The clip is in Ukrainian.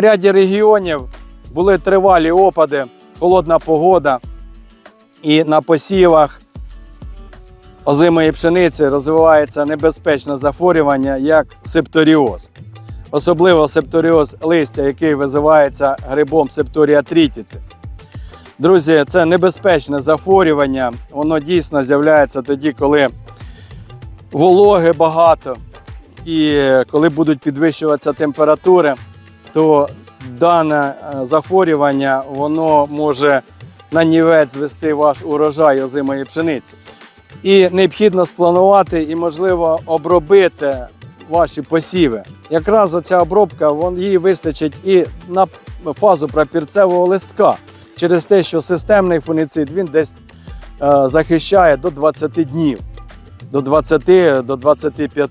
В ряді регіонів були тривалі опади, холодна погода, і на посівах озимої пшениці розвивається небезпечне захворювання, як септоріоз. Особливо септоріоз листя, який визивається грибом септорія трітіці. Друзі, це небезпечне захворювання. Воно дійсно з'являється тоді, коли вологи багато, і коли будуть підвищуватися температури, то дане е, захворювання воно може на нівець звести ваш урожай озимої пшениці. І необхідно спланувати і, можливо, обробити ваші посіви. Якраз оця обробка вон, їй вистачить і на фазу прапірцевого листка через те, що системний фуніцид він десь е, захищає до 20 днів, до 20 до 25.